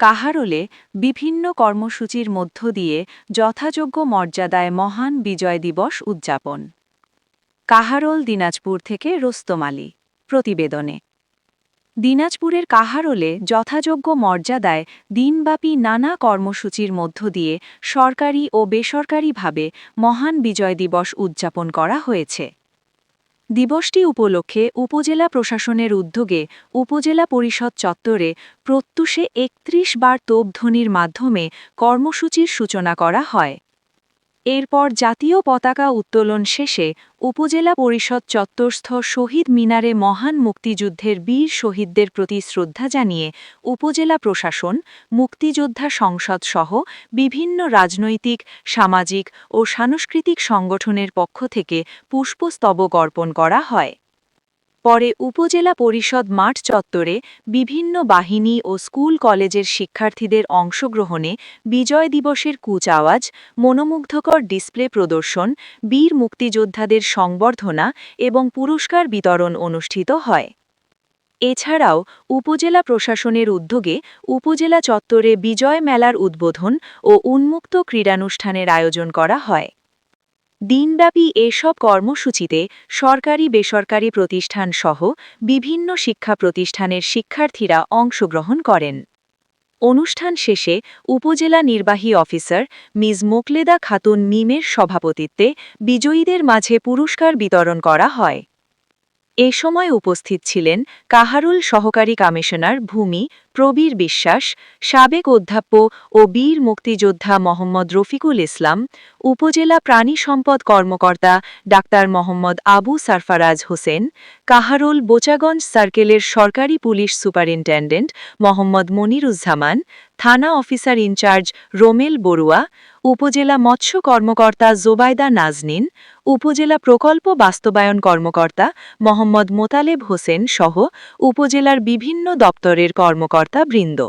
কাহারোলে বিভিন্ন কর্মসূচির মধ্য দিয়ে যথাযোগ্য মর্যাদায় মহান বিজয় দিবস উদযাপন। কাহারোল দিনাজপুর থেকে রোস্তম আলী প্রতিবেদনে। দিনাজপুরের কাহারোলে যথাযোগ্য মর্যাদায় দিনব্যাপী নানা কর্মসূচির মধ্য দিয়ে সরকারি ও বেসরকারিভাবে মহান বিজয় দিবস উদযাপন করা হয়েছে। দিবসটি উপলক্ষে উপজেলা প্রশাসনের উদ্যোগে উপজেলা পরিষদ চত্বরে প্রত্যুষে একত্রিশ বার তোপধ্বনির মাধ্যমে কর্মসূচির সূচনা করা হয়। এরপর জাতীয় পতাকা উত্তোলন শেষে উপজেলা পরিষদ চত্বরস্থ শহীদ মিনারে মহান মুক্তিযুদ্ধের বীর শহীদদের প্রতি শ্রদ্ধা জানিয়ে উপজেলা প্রশাসন, মুক্তিযোদ্ধা সংসদ সহ বিভিন্ন রাজনৈতিক, সামাজিক ও সাংস্কৃতিক সংগঠনের পক্ষ থেকে পুষ্পস্তবক অর্পণ করা হয়। পরে উপজেলা পরিষদ মাঠ চত্বরে বিভিন্ন বাহিনী ও স্কুল কলেজের শিক্ষার্থীদের অংশগ্রহণে বিজয় দিবসের কুচআওয়াজ মনোমুগ্ধকর ডিসপ্লে প্রদর্শন, বীর মুক্তিযোদ্ধাদের সংবর্ধনা এবং পুরস্কার বিতরণ অনুষ্ঠিত হয়। এছাড়াও উপজেলা প্রশাসনের উদ্যোগে উপজেলা চত্বরে বিজয় মেলার উদ্বোধন ও উন্মুক্ত ক্রীড়ানুষ্ঠানের আয়োজন করা হয়। দিনব্যাপী এসব কর্মসূচিতে সরকারি বেসরকারি প্রতিষ্ঠান সহ বিভিন্ন শিক্ষা প্রতিষ্ঠানের শিক্ষার্থীরা অংশগ্রহণ করেন। অনুষ্ঠান শেষে উপজেলা নির্বাহী অফিসার মিস মোকলেদা খাতুন মিমের সভাপতিত্বে বিজয়ীদের মাঝে পুরস্কার বিতরণ করা হয়। এ সময় উপস্থিত ছিলেন কাহারুল সহকারী কমিশনার ভূমি প্রবীর বিশ্বাস, সাবেক অধ্যাপ্য ও বীর মুক্তিযোদ্ধা মোহাম্মদ রফিকুল ইসলাম, উপজেলা প্রাণী সম্পদ কর্মকর্তা ডাক্তার মোহাম্মদ আবু সারফারাজ হোসেন, কাহারুল বোচাগঞ্জ সার্কেলের সরকারি পুলিশ সুপারিনটেন্ডেন্ট মোহাম্মদ মনিরুজ্জামান, থানা অফিসার ইনচার্জ রোমেল বড়ুয়া, উপজেলা মৎস্য কর্মকর্তা জোবায়দা নাজনিন, উপজেলা প্রকল্প বাস্তবায়ন কর্মকর্তা মোহাম্মদ মোতালেব হোসেন সহ উপজেলার বিভিন্ন দপ্তরের কর্মকর্তা। বৃন্দ